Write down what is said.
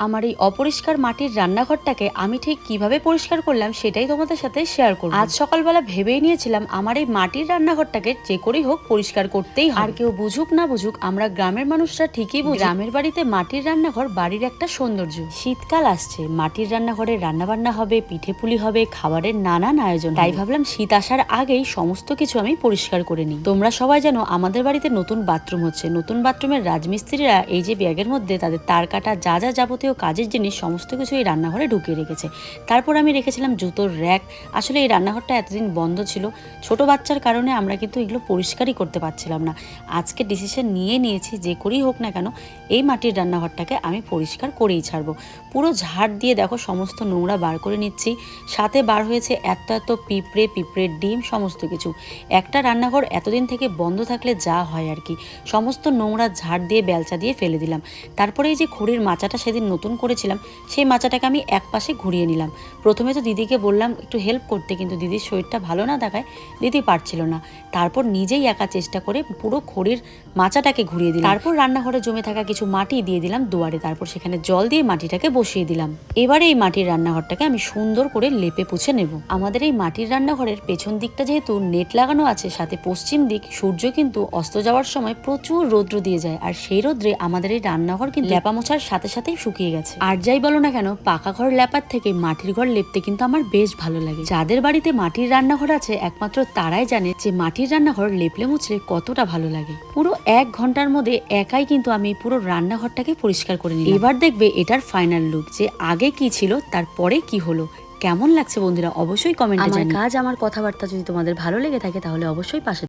আমার এই অপরিষ্কার মাটির রান্নাঘরটাকে আমি ঠিক কীভাবে পরিষ্কার করলাম সেটাই তোমাদের সাথে শেয়ার করব। আজ সকালবেলা ভেবেই নিয়েছিলাম আমার এই মাটির রান্নাঘরটাকে যে করেই হোক পরিষ্কার করতেই। আর কেউ বুঝুক না বুঝুক, আমরা গ্রামের মানুষরা ঠিকই বুঝি। গ্রামের বাড়িতে মাটির রান্নাঘর বাড়ির একটা সৌন্দর্য। শীতকাল আসছে, মাটির রান্নাঘরে রান্নাবান্না হবে পিঠে পুলি হবে, খাবারের নানান আয়োজন। তাই ভাবলাম শীত আসার আগেই সমস্ত কিছু আমি পরিষ্কার করে নিই। তোমরা সবাই জানো, আমাদের বাড়িতে নতুন বাথরুম হচ্ছে। নতুন বাথরুমের রাজমিস্ত্রিরা এই যে ব্যাগের মধ্যে তাদের তার কাটা যা যা যাবতীয় কাজের জিনিস সমস্ত কিছু এই রান্নাঘরে ঢুকিয়ে রেখেছে। তারপর আমি রেখেছিলাম জুতোর র্যাক। আসলে এই রান্নাঘরটা এতদিন বন্ধ ছিল। ছোট বাচ্চার কারণে আমরা কিন্তু এগুলো পরিষ্কারই করতে পারছিলাম না। আজকে ডিসিশন নিয়ে নিয়েছি, যে করেই হোক না কেন, এই মাটির রান্নাঘরটাকে আমি পরিষ্কার করেই ছাড়বো। পুরো ঝাড় দিয়ে দেখো, সমস্ত নোংরা বার করে নিচ্ছি। সাথে বার হয়েছে এত এত পিঁপড়ে, পিঁপড়ের ডিম, সমস্ত কিছু। একটা রান্নাঘর এতদিন থেকে বন্ধ থাকলে যা হয় আর কি। সমস্ত নোংরা ঝাড় দিয়ে বেলচা দিয়ে ফেলে দিলাম। তারপরে এই যে খড়ির মাচাটা সেদিন নতুন করেছিলাম, সেই মাচাটাকে আমি এক পাশে ঘুরিয়ে নিলাম। প্রথমে তো দিদিকে বললাম, একটু হেল্প করতে। কিন্তু দিদির শরীরটা ভালো না দেখায়, দিদি পারছিল না। তারপর নিজেই একা চেষ্টা করে পুরো খড়ির মাচাটাকে ঘুরিয়ে দিলাম। তারপর রান্নাঘরে জমে থাকা কিছু মাটি দিয়ে দিলাম দুয়ারে। তারপর সেখানে জল দিয়ে মাটিটাকে বসিয়ে দিলাম। এবারে এই মাটির রান্নাঘরটাকে আমি সুন্দর করে লেপে পুছে নেব। আমাদের এই মাটির রান্নাঘরের পেছন দিকটা যেহেতু নেট লাগানো আছে, সাথে পশ্চিম দিক সূর্য কিন্তু অস্ত যাওয়ার সময় প্রচুর রৌদ্র দিয়ে যায়। আর সেই রৌদ্রে আমাদের এই রান্নাঘর কিন্তু লেপা মোছার সাথে সাথেই শুকিয়ে গেছে। আর যাই বলো না কেন পাকা ঘর লেপার থেকে মাটির ঘর লেপতে কিন্তু আমার বেশ ভালো লাগে। যাদের বাড়িতে মাটির রান্নাঘর আছে একমাত্র তারাই জানে যে মাটির রান্নাঘর লেপলে মুছলে কতটা ভালো লাগে। পুরো এক ঘণ্টার মধ্যে একাই কিন্তু আমি পুরো রান্নাঘরটাকে পরিষ্কার করে নিই এবার দেখবে এটার ফাইনাল লুক যে আগে কি ছিল তারপরে কি হলো। কেমন লাগছে বন্ধুরা অবশ্যই কমেন্টে আমার কাজ আমার কথাবার্তা যদি তোমাদের ভালো লেগে থাকে তাহলে অবশ্যই পাশে